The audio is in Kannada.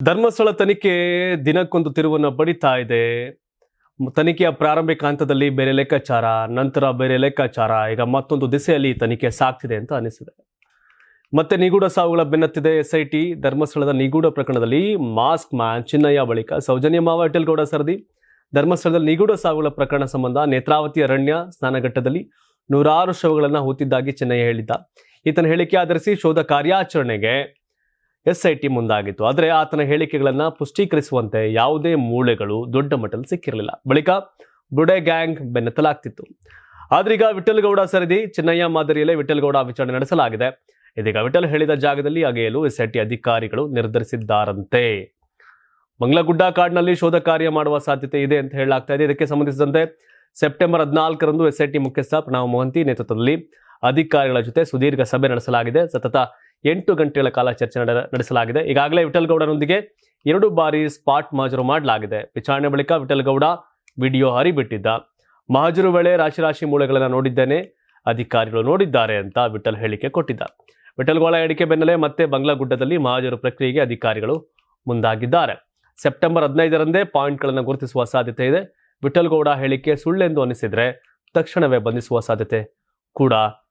ಧರ್ಮಸ್ಥಳ ತನಿಖೆ ದಿನಕ್ಕೊಂದು ತಿರುವನ್ನು ಬಡಿತಾ ಇದೆ. ತನಿಖೆಯ ಪ್ರಾರಂಭಿಕ ಹಂತದಲ್ಲಿ ಬೇರೆ ಲೆಕ್ಕಾಚಾರ, ನಂತರ ಬೇರೆ ಲೆಕ್ಕಾಚಾರ, ಈಗ ಮತ್ತೊಂದು ದಿಸೆಯಲ್ಲಿ ತನಿಖೆ ಸಾಗ್ತಿದೆ ಅಂತ ಅನಿಸಿದೆ ಮತ್ತೆ ನಿಗೂಢ ಸಾವುಗಳ ಬೆನ್ನತ್ತಿದೆ ಎಸ್ ಐ ಟಿ ಧರ್ಮಸ್ಥಳದ ನಿಗೂಢ ಪ್ರಕರಣದಲ್ಲಿ ಮಾಸ್ಕ್ ಮ್ಯಾನ್ ಚಿನ್ನಯ್ಯ ಬಳಿಕ ಸೌಜನ್ಯ ಮಾವ ಗೌಡ ಸರದಿ. ಧರ್ಮಸ್ಥಳದಲ್ಲಿ ನಿಗೂಢ ಸಾವುಗಳ ಪ್ರಕರಣ ಸಂಬಂಧ ನೇತ್ರಾವತಿ ಅರಣ್ಯ ಸ್ನಾನಘಟ್ಟದಲ್ಲಿ ನೂರಾರು ಶವಗಳನ್ನು ಹೂತಿದ್ದಾಗಿ ಚಿನ್ನಯ್ಯ ಹೇಳಿದ್ದ. ಈತನ ಹೇಳಿಕೆ ಆಧರಿಸಿ ಶೋಧ ಕಾರ್ಯಾಚರಣೆಗೆ ಎಸ್ಐಟಿ ಮುಂದಾಗಿತ್ತು. ಆದರೆ ಆತನ ಹೇಳಿಕೆಗಳನ್ನು ಪುಷ್ಟೀಕರಿಸುವಂತೆ ಯಾವುದೇ ಮೂಳೆಗಳು ದೊಡ್ಡ ಮಟ್ಟದಲ್ಲಿ ಸಿಕ್ಕಿರಲಿಲ್ಲ. ಬಳಿಕ ಬುಡೆ ಗ್ಯಾಂಗ್ ಬೆನ್ನತ್ತಲಾಗ್ತಿತ್ತು. ಆದ್ರೀಗ ವಿಠಲ್ಗೌಡ ಸರದಿ, ಚೆನ್ನಯ್ಯ ಮಾದರಿಯಲ್ಲೇ ವಿಠಲ್ಗೌಡ ವಿಚಾರಣೆ ನಡೆಸಲಾಗಿದೆ. ಇದೀಗ ವಿಠಲ್ ಹೇಳಿದ ಜಾಗದಲ್ಲಿ ಅಗೆಯಲು ಎಸ್ಐಟಿ ಅಧಿಕಾರಿಗಳು ನಿರ್ಧರಿಸಿದ್ದಾರಂತೆ. ಮಂಗ್ಲಗುಡ್ಡ ಕಾಡಿನಲ್ಲಿ ಶೋಧ ಕಾರ್ಯ ಮಾಡುವ ಸಾಧ್ಯತೆ ಇದೆ ಅಂತ ಹೇಳಲಾಗ್ತಾ ಇದೆ. ಇದಕ್ಕೆ ಸಂಬಂಧಿಸಿದಂತೆ ಸೆಪ್ಟೆಂಬರ್ ಹದಿನಾಲ್ಕರಂದು ಎಸ್ಐಟಿ ಮುಖ್ಯಸ್ಥ ಪ್ರಣವ್ ಮೊಹಂತಿ ನೇತೃತ್ವದಲ್ಲಿ ಅಧಿಕಾರಿಗಳ ಜೊತೆ ಸುದೀರ್ಘ ಸಭೆ ನಡೆಸಲಾಗಿದೆ. ಸತತ ಎಂಟು ಗಂಟೆಗಳ ಕಾಲ ಚರ್ಚೆ ನಡೆ- ನಡೆಸಲಾಗಿದೆ. ಈಗಾಗಲೇ ವಿಠಲ್ಗೌಡರೊಂದಿಗೆ ಎರಡು ಬಾರಿ ಸ್ಪಾಟ್ ಮಹಜರು ಮಾಡಲಾಗಿದೆ. ವಿಚಾರಣೆ ಬಳಿಕ ವಿಠಲ್ಗೌಡ ವಿಡಿಯೋ ಹರಿಬಿಟ್ಟಿದ್ದ. ಮಹಜರು ವೇಳೆ ರಾಶಿ ರಾಶಿ ಮೂಳೆಗಳನ್ನು ನೋಡಿದ್ದೇನೆ, ಅಧಿಕಾರಿಗಳು ನೋಡಿದ್ದಾರೆ ಅಂತ ವಿಠಲ್ ಹೇಳಿಕೆ ಕೊಟ್ಟಿದ್ದ. ವಿಠಲ್ಗೌಡ ಹೇಳಿಕೆ ಬೆನ್ನಲ್ಲೇ ಮತ್ತೆ ಬಂಗ್ಲಾಗುಡ್ಡದಲ್ಲಿ ಮಹಾಜರು ಪ್ರಕ್ರಿಯೆಗೆ ಅಧಿಕಾರಿಗಳು ಮುಂದಾಗಿದ್ದಾರೆ. ಸೆಪ್ಟೆಂಬರ್ ಹದಿನೈದರಂದೇ ಪಾಯಿಂಟ್ಗಳನ್ನು ಗುರುತಿಸುವ ಸಾಧ್ಯತೆ ಇದೆ. ವಿಠಲ್ಗೌಡ ಹೇಳಿಕೆ ಸುಳ್ಳೆಂದು ಅನಿಸಿದರೆ ತಕ್ಷಣವೇ ಬಂಧಿಸುವ ಸಾಧ್ಯತೆ ಕೂಡ